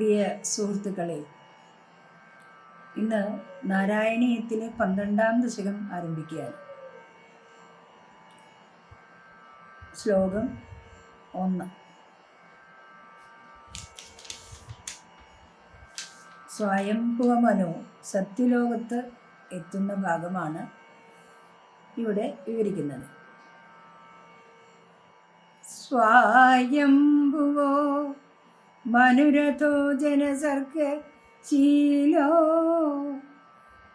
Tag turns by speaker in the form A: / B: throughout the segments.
A: പ്രിയ സുഹൃത്തുക്കളെ ഇന്ന് നാരായണീയത്തിലെ പന്ത്രണ്ടാം ദശകം ആരംഭിക്കുകയാണ്. ശ്ലോകം ഒന്ന്. സ്വയംഭുവമനോ സത്യലോകത്ത് എത്തുന്ന ഭാഗമാണ് ഇവിടെ വിവരിക്കുന്നത്. സ്വായംഭുവോ മനുരഥോ ജനസർഗ ശീലോ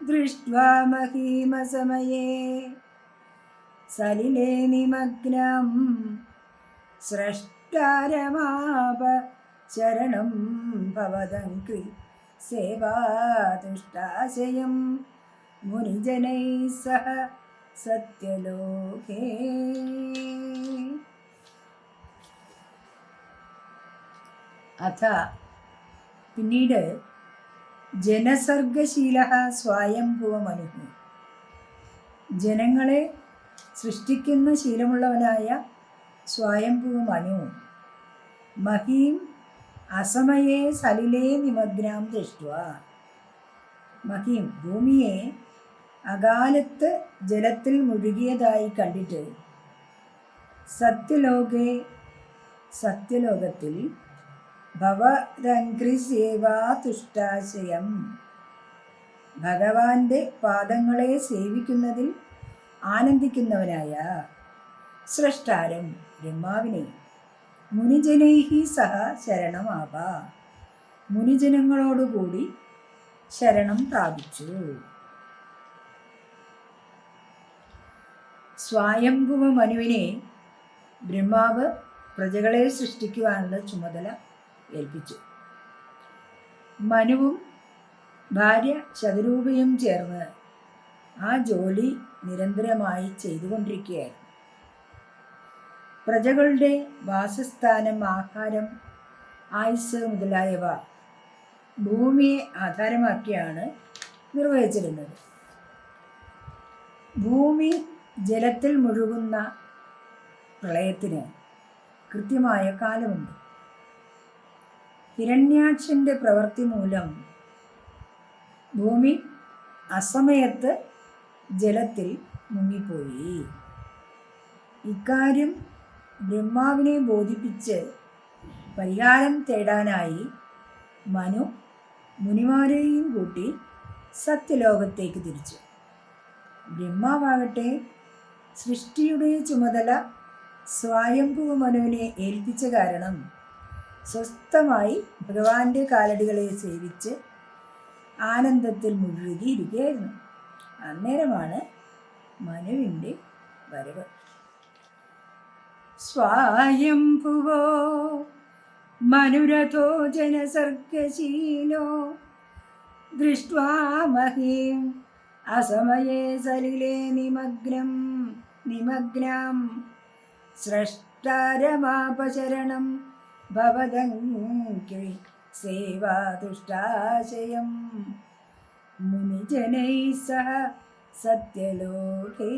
A: ദൃഷ്ട്വാ മഹീമസമയേ സലിലേ നിമഗ്നം സ്രഷ്ടാരമാപ ശരണം ഭവതങ്കി സേവാതുഷ്ടാശയം മുനിജനൈ സഹ സത്യലോകേ. അഥ പിന്നീട് ജനസർഗശീല സ്വയംഭുവമനു ജനങ്ങളെ സൃഷ്ടിക്കുന്ന ശീലമുള്ളവനായ സ്വയംഭുവമനു. മഹീം അസമയെ സലിലേ നിമഗ്നാം ദൃഷ്ടുവ മഹീം ഭൂമിയെ അകാലത്ത് ജലത്തിൽ മുഴുകിയതായി കണ്ടിട്ട് സത്യലോകെ സത്യലോകത്തിൽ ഭവരംഘ്രിസേവാ തുഷ്ടാശയം ഭഗവാന്റെ പാദങ്ങളെ സേവിക്കുന്നതിൽ ആനന്ദിക്കുന്നവനായ സൃഷ്ടാരം ബ്രഹ്മാവിനെ. മുനിജനൈഹി സഹ ശരണമാവ. മുനിജനങ്ങളോടുകൂടി ശരണം പ്രാപിച്ചു. സ്വയംഭുവ മനുവിനെ ബ്രഹ്മാവ് പ്രജകളെ സൃഷ്ടിക്കുവാനുള്ള ചുമതല ഏൽപ്പിച്ചു. മനുവും ഭാര്യ ശതരൂപയും ചേർന്ന് ആ ജോലി നിരന്തരമായി ചെയ്തുകൊണ്ടിരിക്കുകയായിരുന്നു. പ്രജകളുടെ വാസസ്ഥാനം ആഹാരം ആയുസ് മുതലായവ ഭൂമിയെ ആധാരമാക്കിയാണ് നിർവഹിച്ചിരുന്നത്. ഭൂമി ജലത്തിൽ മുഴുകുന്ന പ്രളയത്തിന് കൃത്യമായ കാലമുണ്ട്. ഹിരണ്യാക്ഷന്റെ പ്രവൃത്തി മൂലം ഭൂമി അസമയത്ത് ജലത്തിൽ മുങ്ങിപ്പോയി. ഇക്കാര്യം ബ്രഹ്മാവിനെ ബോധിപ്പിച്ച് പരിഹാരം തേടാനായി മനു മുനിമാരെയും കൂട്ടി സത്യലോകത്തേക്ക് തിരിച്ചു. ബ്രഹ്മാവാകട്ടെ സൃഷ്ടിയുടെ ചുമതല സ്വയംഭൂ മനുവിനെ ഏൽപ്പിച്ച കാരണം സ്വസ്ഥമായി ഭഗവാന്റെ കാലടികളെ സേവിച്ച് ആനന്ദത്തിൽ മുഴുകിയിരിക്കുകയായിരുന്നു. അന്നേരമാണ് മനുവിന്റെ വരവ്. സ്വായംഭുവോ മനുരഥോ ജനസർഗശീലോ ദൃഷ്ട്വാ അസമയേ സലിലേ നിമഗ്നം നിമഗ്നം സ്രഷ്ടാരമാപശരണം ഭവതങ്കി സേവാതുഷ്ടാശയം മുനിജനൈ സഹ സത്യലോകേ.